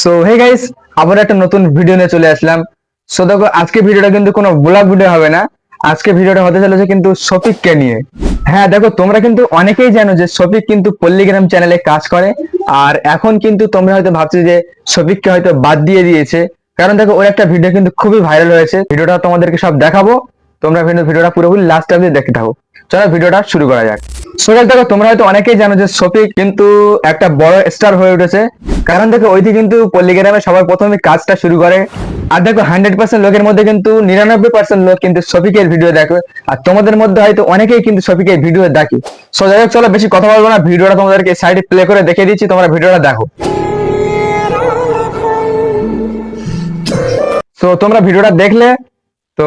So hey guys আবার একটা নতুন ভিডিও নিয়ে চলে আসলাম। সো দেখো, আজকে ভিডিওটা কিন্তু কোনো ব্লগ ভিডিও হবে না। আজকে ভিডিওটা হতে চলেছে কিন্তু শফিককে নিয়ে। হ্যাঁ দেখো, তোমরা কিন্তু অনেকেই জানো যে শফিক কিন্তু পল্লিগ্রাম চ্যানেলে কাজ করে। আর এখন কিন্তু তোমরা হয়তো ভাবছ যে শফিককে হয়তো বাদ দিয়ে দিয়েছে। কারণ দেখো, ওর একটা ভিডিও কিন্তু খুবই ভাইরাল হয়েছে। ভিডিওটা তোমাদেরকে সব দেখাবো। তোমরা ভিডিওটা পুরোপুরি লাস্ট অব্দি দেখতে থাকো। চলো ভিডিওটা শুরু করা যাক। সোহেল দেখো তোমরা হয়তো অনেকেই জানো যে শফিক কিন্তু একটা বড় স্টার হয়ে উঠেছে। কারণ দেখো ওইটি কিন্তু পল্লিগ্রামে সবার প্রথমে কাজটা শুরু করে। আর দেখো হান্ড্রেড পার্সেন্ট লোকের মধ্যে কিন্তু নিরানব্বই পার্সেন্ট লোক কিন্তু শফিকের ভিডিও দেখে। আর তোমাদের মধ্যে হয়তো অনেকেই কিন্তু শফিকের ভিডিও দেখে। সো যাই হোক, চলো বেশি কথা বলব না। ভিডিওটা তোমাদেরকে সাইডে প্লে করে দেখিয়ে দিচ্ছি। তোমরা ভিডিওটা দেখো। তো তোমরা ভিডিওটা দেখলে, তো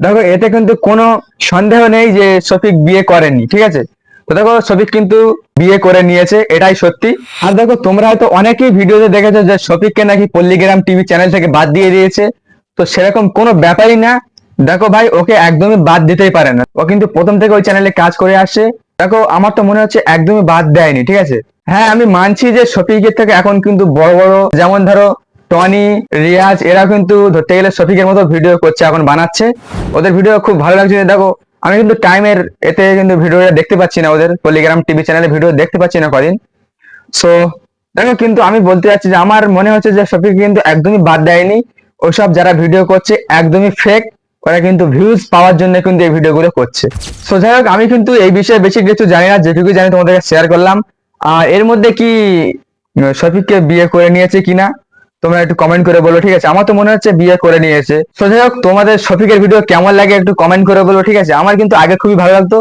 দেখো, এতে কিন্তু কোনো সন্দেহ নেই যে শফিক বিয়ে করেনি, ঠিক আছে? তো দেখো শফিক কিন্তু বিয়ে করে নিয়েছে, এটাই সত্যি। আর দেখো, তোমরা হয়তো অনেকেই ভিডিওতে দেখেছ যে শফিককে নাকি পল্লিগ্রাম টিভি চ্যানেল থেকে বাদ দিয়ে দিয়েছে। তো সেরকম কোনো ব্যাপারই না। দেখো ভাই, ওকে একদমই বাদ দিতেই পারে না। ও কিন্তু প্রথম থেকে ওই চ্যানেলে কাজ করে আসছে। দেখো, আমার তো মনে হচ্ছে একদমই বাদ দেয়নি, ঠিক আছে? হ্যাঁ আমি মানছি যে শফিকের থেকে এখন কিন্তু বড় বড়, যেমন ধরো, টনি, রিয়াজ এরা কিন্তু ধরতে গেলে শফিকের মতো ভিডিও করছে, এখন বানাচ্ছে। ওদের ভিডিও খুব ভালো লাগছে। দেখো আমি কিন্তু টাইমের এতে কিন্তু ভিডিওটা দেখতে পাচ্ছি না ওদের পলিগ্রাম টিভি চ্যানেলে ভিডিও দেখতে পাচ্ছি না কদিন। সো দেখো কিন্তু আমি বলতে চাচ্ছি যে আমার মনে হচ্ছে যে শফিক কিন্তু একদমই বাদ দেয়নি। ওইসব যারা ভিডিও করছে একদমই ফেক ওরা কিন্তু ভিউজ পাওয়ার জন্য কিন্তু এই ভিডিওগুলো করছে। সো যাই হোক, আমি কিন্তু এই বিষয়ে বেশি কিছু জানি না, যেটুকু জানি তোমাদেরকে শেয়ার করলাম। আর এর মধ্যে কি শফিককে বিয়ে করে নিয়েছে কিনা? তোমরা একটু কমেন্ট করে বলো, ঠিক আছে? আমার তো মনে হচ্ছে বিয়ে করে নিয়েছে। তো যাই হোক, তোমাদের শফিকের ভিডিও কেমন লাগে একটু কমেন্ট করে বলো, ঠিক আছে? আমার কিন্তু আগে খুবই ভালো লাগতো।